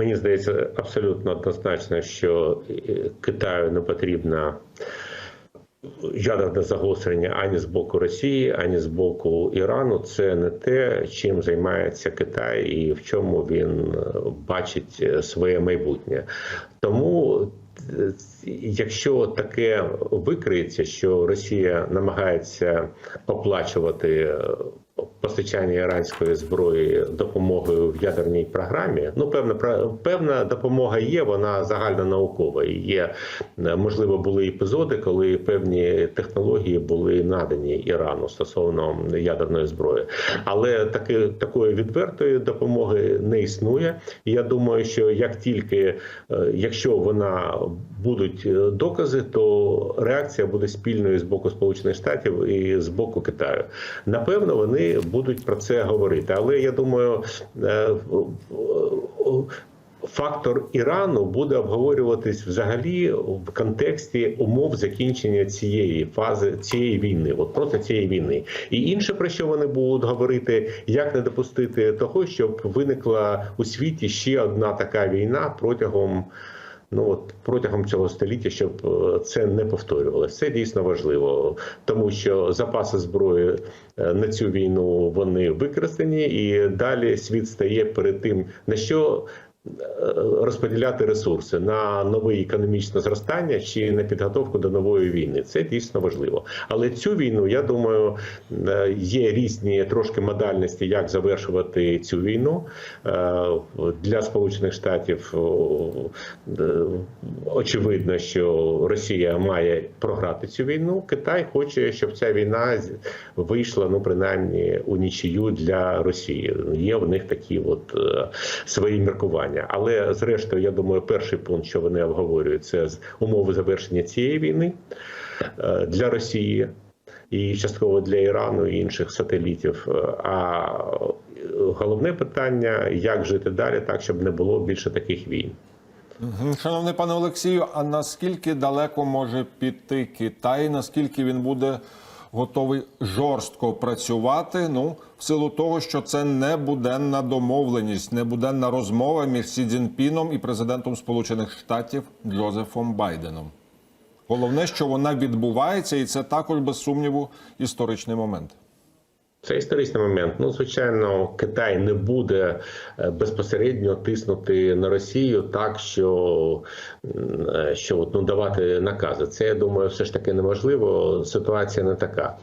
Мені здається абсолютно однозначно, що е, Китаю не потрібна ядерне загострення ані з боку Росії, ані з боку Ірану. Це не те, чим займається Китай і в чому він е, бачить е, своє майбутнє. Тому. Якщо таке викриється, що Росія намагається оплачувати постачання іранської зброї допомогою в ядерній програмі, ну певна певна допомога є, вона загальнонаукова. І є е, можливо були епізоди, коли певні технології були надані Ірану стосовно ядерної зброї, але таки такої відвертої допомоги не існує. Я думаю, що як тільки е, якщо вона будуть е, докази, то реакція буде спільною з боку Сполучених Штатів і з боку Китаю. Напевно, вони будуть про це говорити. Але я думаю, е, фактор Ірану буде обговорюватись взагалі в контексті умов закінчення цієї фази цієї війни, от просто цієї війни. І інше про що вони будуть говорити, як не допустити того, щоб виникла у світі ще одна така війна протягом. Ну от протягом цього століття, щоб е, це не повторювалося. Це дійсно важливо, тому що запаси зброї е, на цю війну вони використані, і далі світ стає перед тим, на що розподіляти ресурси на нове економічне зростання чи на підготовку до нової війни. Це дійсно важливо. Але цю війну, я думаю, е, є різні трошки модальності, як завершувати цю війну Е, для Сполучених Штатів. е, Очевидно, що Росія має програти цю війну. Китай хоче, щоб ця війна вийшла ну принаймні у нічию для Росії. Є в них такі от свої міркування. Але зрештою, я думаю, перший пункт, що вони обговорюють, це умови завершення цієї війни е, для Росії. І частково для Ірану і інших сателітів. Е, А головне питання: як жити далі, так щоб не було більше таких війн. Шановний пане Олексію, а наскільки далеко може піти Китай? Наскільки він буде готовий жорстко працювати? Ну, в силу того, що це не буденна домовленість, не буденна розмова між Сі Цзіньпіном і президентом Сполучених Штатів Джозефом Байденом. Головне, що вона відбувається, і це також без сумніву історичний момент. Це історичний момент. Ну, звичайно, Китай не буде е, безпосередньо тиснути на Росію так, що, е, що от, ну, давати накази. Це я думаю, все ж таки неможливо. Ситуація не така.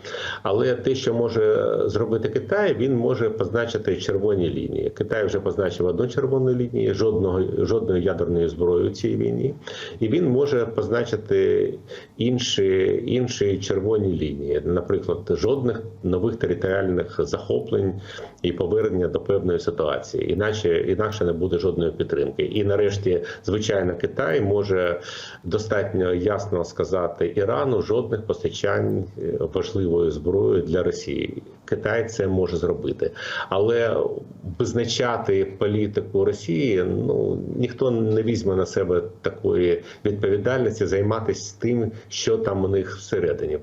Але те, що може зробити Китай, він може позначити червоні лінії. Китай вже позначив одну червону лінію, жодного жодної ядерної зброї у цій війні, і він може позначити інші, інші червоні лінії, наприклад, жодних нових територіальних захоплень і повернення до певної ситуації, іначе інакше не буде жодної підтримки. І нарешті, звичайно, Китай може достатньо ясно сказати Ірану жодних постачань е, важливої зброї для Росії. Китай це може зробити, але визначати політику Росії ну ніхто не візьме на себе такої відповідальності займатися тим, що там у них всередині.